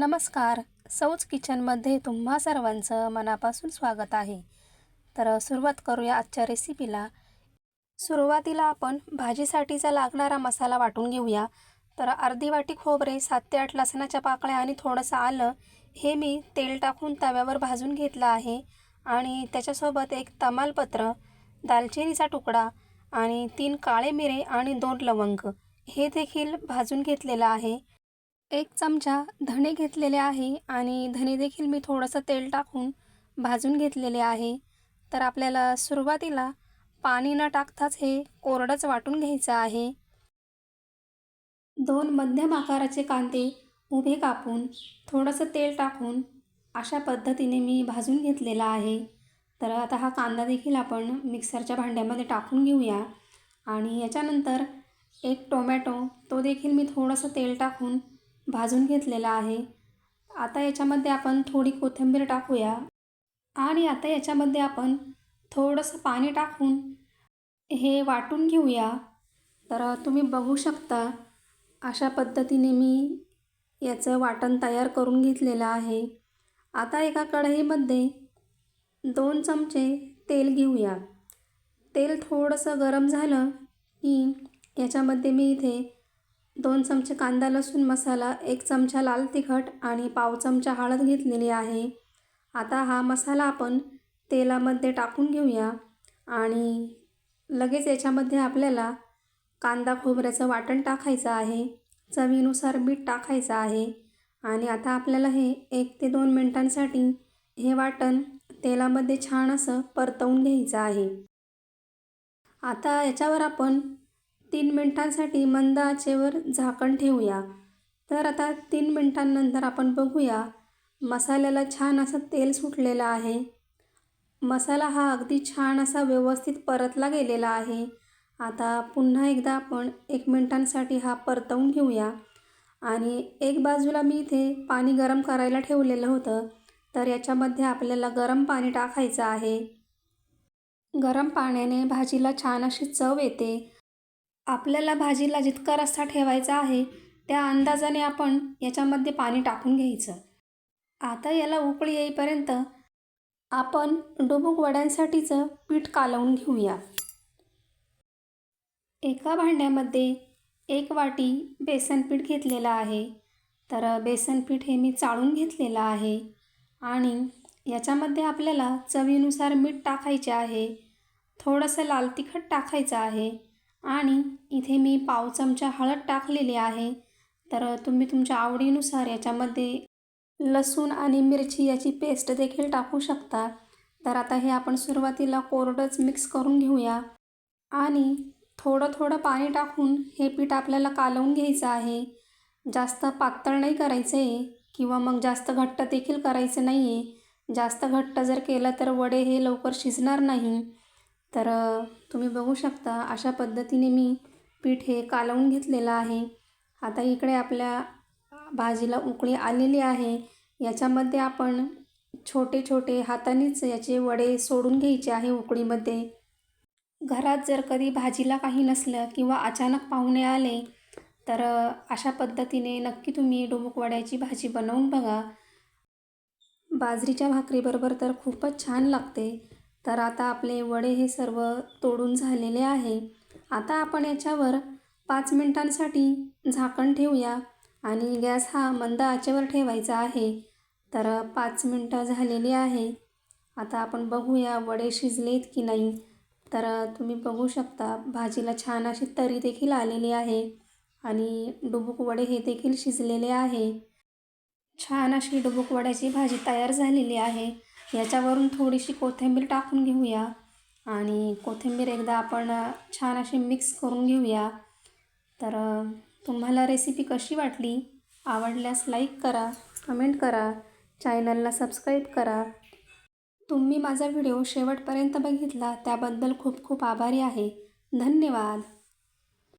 नमस्कार. सौच किचनमध्ये तुम्हा सर्वांचं मनापासून स्वागत आहे. तर सुरुवात करूया आजच्या रेसिपीला सुरुवातीला आपण भाजीसाठीचा लागणारा मसाला वाटून घेऊया. तर अर्धी वाटी खोबरे सात ते आठ लसणाच्या पाकळ्या आणि थोडंसं आलं हे मी तेल टाकून तव्यावर भाजून घेतलं आहे. आणि त्याच्यासोबत एक तमालपत्र दालचिनीचा तुकडा आणि तीन काळे मिरे आणि दोन लवंग हे देखील भाजून घेतलेलं आहे. एक चमचा धणे घेतलेले आहे आणि धणे देखील मी थोडंसं तेल टाकून भाजून घेतलेले आहे. तर आपल्याला सुरुवातीला पाणी न टाकताच हे कोरडंच वाटून घ्यायचं आहे. दोन मध्यम आकाराचे कांदे उभे कापून थोडंसं तेल टाकून अशा पद्धतीने मी भाजून घेतलेला आहे. तर आता हा कांदा देखील आपण मिक्सरच्या भांड्यामध्ये टाकून घेऊया. आणि याच्यानंतर एक टोमॅटो तो देखील मी थोडंसं तेल टाकून भाजून घेतलेला आहे. आता याच्यामध्ये आपण थोडी कोथिंबीर टाकूया. आणि आता याच्यामध्ये आपण थोडंसं पाणी टाकून हे वाटून घेऊया. तर तुम्ही बघू शकता अशा पद्धतीने मी याचं वाटण तयार करून घेतलेलं आहे. आता एका कढईमध्ये दोन चमचे तेल घेऊया. तेल थोडंसं गरम झालं की याच्यामध्ये मी इथे दोन चमचे कांदा लसूण मसाला एक चमचा लाल तिखट आणि पाव चमचा हळद घेतलेली आहे. आता हा मसाला आपण तेलामध्ये टाकून घेऊया आणि लगेच याच्यामध्ये आपल्याला कांदा खोबऱ्याचं वाटण टाकायचं आहे. चवीनुसार मीठ टाकायचं आहे आणि आता आपल्याला हे एक ते दोन मिनटांसाठी हे वाटण तेलामध्ये छान असं परतवून घ्यायचं आहे. आता याच्यावर आपण तीन मिनटांसाठी मंद आचेवर झाकण ठेवूया. तर आता तीन मिनटांनंतर आपण बघूया मसाल्याला छान असं तेल सुटलेलं आहे. मसाला हा अगदी छान असा व्यवस्थित परतला गेलेला आहे. आता पुन्हा एकदा आपण एक मिनटांसाठी हा परतवून घेऊया. आणि एक बाजूला मी इथे पाणी गरम करायला ठेवलेलं होतं तर याच्यामध्ये आपल्याला गरम पाणी टाकायचं आहे. गरम पाण्याने भाजीला छान अशी चव येते. आपल्याला भाजीला जितका रस्सा ठेवायचा आहे त्या अंदाजाने आपण याच्यामध्ये पाणी टाकून घ्यायचं. आता याला उकळी येईपर्यंत आपण डुबुक वड्यांसाठीचं पीठ कालवून घेऊया. एका भांड्यामध्ये एक वाटी बेसन पीठ घेतलेलं आहे. तर बेसन पीठ हे मी चाळून घेतलेलं आहे आणि याच्यामध्ये आपल्याला चवीनुसार मीठ टाकायचे आहे. थोडंसं लाल तिखट टाकायचं आहे. आणि इथे मी पाव चमचा हळद टाकलेली आहे. तर तुम्ही तुमच्या आवडीनुसार याच्यामध्ये लसूण आणि मिरची याची पेस्ट देखील टाकू शकता. तर आता हे आपण सुरुवातीला कोरडंच मिक्स करून घेऊया. आणि थोडं थोडं पाणी टाकून हे पीठ आपल्याला कालवून घ्यायचं आहे. जास्त पातळ नाही करायचं आहे किंवा मग जास्त घट्ट देखील करायचं नाही आहे जास्त घट्ट जर केलं तर वडे हे लवकर शिजणार नाही. तर तुम्ही बघू शकता अशा पद्धतीने मी पीठ हे कालवून घेतलेलं आहे. आता इकडे आपल्या भाजीला उकळी आलेली आहे. याच्यामध्ये आपण छोटे छोटे हातानेच याचे वडे सोडून घ्यायचे आहे उकळीमध्ये. घरात जर कधी भाजीला काही नसलं किंवा अचानक पाहुणे आले तर अशा पद्धतीने नक्की तुम्ही डुबुकवड्याची भाजी बनवून बघा. बाजरीच्या भाकरीबरोबर तर खूपच छान लागते. तर आता आपले वडे हे सर्व तोडून झालेले आहे. आता आपण याच्यावर पाच मिनटांसाठी झाकण ठेवूया आणि गॅस हा मंद आचेवर ठेवायचा आहे. तर पाच मिनटं झालेली आहे. आता आपण बघूया वडे शिजलेत की नाही. तर तुम्ही बघू शकता भाजीला छान अशी तरी देखील आलेली आहे आणि डुबुक वडे हे देखील शिजलेले आहे. छान अशी डुबुक वड्याची भाजी तयार झालेली आहे. याच्यावरून थोडीशी कोथिंबीर टाकून घेऊया. आणि कोथिंबीर एकदा आपण छान अशी मिक्स करून घेऊया. तर तुम्हाला रेसिपी कशी वाटली? आवडल्यास लाईक करा कमेंट करा चॅनलला सबस्क्राईब करा. तुम्ही माझा व्हिडिओ शेवटपर्यंत बघितला त्याबद्दल खूप खूप आभारी आहे. धन्यवाद.